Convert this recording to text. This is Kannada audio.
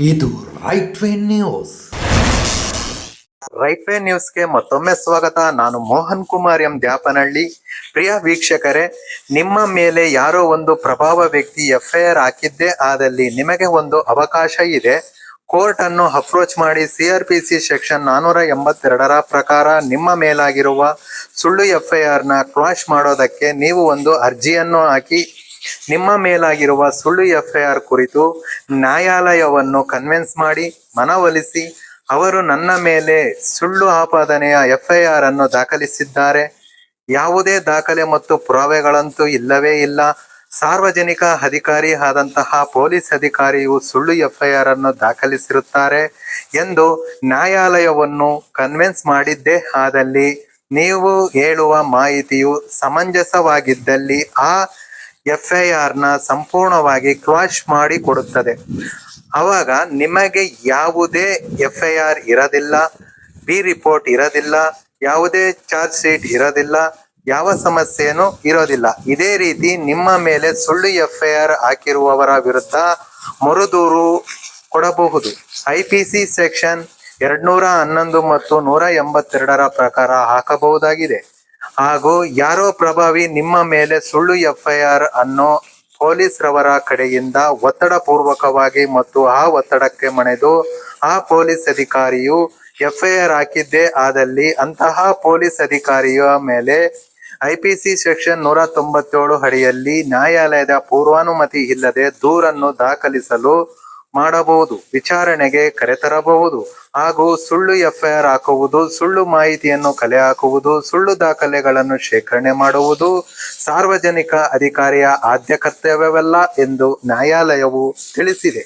ಇದು right way news right way ನ್ಯೂಸ್ಗೆ ಮತ್ತೊಮ್ಮೆ ಸ್ವಾಗತ. ನಾನು ಮೋಹನ್ ಕುಮಾರ್ ಎಂ. ದ್ಯಾಪನಹಳ್ಳಿ. ಪ್ರಿಯ ವೀಕ್ಷಕರೇ, ನಿಮ್ಮ ಮೇಲೆ ಯಾರೋ ಒಂದು ಪ್ರಭಾವ ವ್ಯಕ್ತಿ ಎಫ್ಐಆರ್ ಹಾಕಿದ್ದೆ. ಆದಲ್ಲಿ ನಿಮಗೆ ಒಂದು ಅವಕಾಶ ಇದೆ. ಕೋರ್ಟ್ ಅನ್ನು ಅಪ್ರೋಚ್ ಮಾಡಿ ಸಿಆರ್ಪಿಸಿ ಸೆಕ್ಷನ್ ನಾನೂರ ಎಂಬತ್ತೆರಡರ ಪ್ರಕಾರ ನಿಮ್ಮ ಮೇಲಾಗಿರುವ ಸುಳ್ಳು ಎಫ್ಐಆರ್ನ ನ ಕ್ವಾಶ್ ಮಾಡೋದಕ್ಕೆ ನೀವು ಒಂದು ಅರ್ಜಿಯನ್ನು ಹಾಕಿ ನಿಮ್ಮ ಮೇಲಾಗಿರುವ ಸುಳ್ಳು ಎಫ್ಐಆರ್ ಕುರಿತು ನ್ಯಾಯಾಲಯವನ್ನು ಕನ್ವಿನ್ಸ್ ಮಾಡಿ ಮನವೊಲಿಸಿ, ಅವರು ನನ್ನ ಮೇಲೆ ಸುಳ್ಳು ಆಪಾದನೆಯ ಎಫ್ಐಆರ್ ಅನ್ನು ದಾಖಲಿಸಿದ್ದಾರೆ. ಯಾವುದೇ ದಾಖಲೆ ಮತ್ತು ಪುರಾವೆಗಳಂತೂ ಇಲ್ಲವೇ ಇಲ್ಲ. ಸಾರ್ವಜನಿಕ ಅಧಿಕಾರಿ ಆದಂತಹ ಪೊಲೀಸ್ ಅಧಿಕಾರಿಯು ಸುಳ್ಳು ಎಫ್ಐಆರ್ ಅನ್ನು ದಾಖಲಿಸಿರುತ್ತಾರೆ ಎಂದು ನ್ಯಾಯಾಲಯವನ್ನು ಕನ್ವಿನ್ಸ್ ಮಾಡಿದ್ದೇ ಆದಲ್ಲಿ, ನೀವು ಹೇಳುವ ಮಾಹಿತಿಯು ಸಮಂಜಸವಾಗಿದ್ದಲ್ಲಿ ಆ ಎಫ್ಐಆರ್ನ ಸಂಪೂರ್ಣವಾಗಿ ಕ್ಲಾಶ್ ಮಾಡಿ ಕೊಡುತ್ತದೆ. ಅವಾಗ ನಿಮಗೆ ಯಾವುದೇ ಎಫ್ಐಆರ್ ಇರೋದಿಲ್ಲ ಬಿ ರಿಪೋರ್ಟ್ ಇರೋದಿಲ್ಲ, ಯಾವುದೇ ಚಾರ್ಜ್ ಶೀಟ್ ಇರೋದಿಲ್ಲ, ಯಾವ ಸಮಸ್ಯೆಯೂ ಇರೋದಿಲ್ಲ. ಇದೇ ರೀತಿ ನಿಮ್ಮ ಮೇಲೆ ಸುಳ್ಳು ಎಫ್ಐಆರ್ ಹಾಕಿರುವವರ ವಿರುದ್ಧ ಮರುದೂರು ಕೊಡಬಹುದು. ಐ ಪಿ ಸಿ ಸೆಕ್ಷನ್ ಎರಡ್ನೂರ ಹನ್ನೊಂದು ಮತ್ತು ನೂರ ಎಂಬತ್ತೆರಡರ ಪ್ರಕಾರ ಹಾಕಬಹುದಾಗಿದೆ. ಹಾಗೂ ಯಾರೋ ಪ್ರಭಾವಿ ನಿಮ್ಮ ಮೇಲೆ ಸುಳ್ಳು ಎಫ್ಐಆರ್ ಅನ್ನು ಪೊಲೀಸ್ರವರ ಕಡೆಯಿಂದ ಒತ್ತಡ ಪೂರ್ವಕವಾಗಿ ಮತ್ತು ಆ ಒತ್ತಡಕ್ಕೆ ಮಣೆದು ಆ ಪೊಲೀಸ್ ಅಧಿಕಾರಿಯು ಎಫ್ಐಆರ್ ಹಾಕಿದ್ದೇ ಆದಲ್ಲಿ ಅಂತಹ ಪೊಲೀಸ್ ಅಧಿಕಾರಿಯ ಮೇಲೆ ಐಪಿಸಿ ಸೆಕ್ಷನ್ ನೂರ ತೊಂಬತ್ತೇಳು ಅಡಿಯಲ್ಲಿ ನ್ಯಾಯಾಲಯದ ಪೂರ್ವಾನುಮತಿ ಇಲ್ಲದೆ ದೂರನ್ನು ದಾಖಲಿಸಲು ಮಾಡಬಹುದು, ವಿಚಾರಣೆಗೆ ಕರೆತರಬಹುದು, ಹಾಗೂ ಸುಳ್ಳು ಎಫ್ಐಆರ್ ಹಾಕುವುದು, ಸುಳ್ಳು ಮಾಹಿತಿಯನ್ನು ಕಲೆ ಹಾಕುವುದು, ಸುಳ್ಳು ದಾಖಲೆಗಳನ್ನು ಶೇಖರಣೆ ಮಾಡುವುದು ಸಾರ್ವಜನಿಕ ಅಧಿಕಾರಿಯ ಆದ್ಯ ಕರ್ತವ್ಯವಲ್ಲ ಎಂದು ನ್ಯಾಯಾಲಯವು ತಿಳಿಸಿದೆ.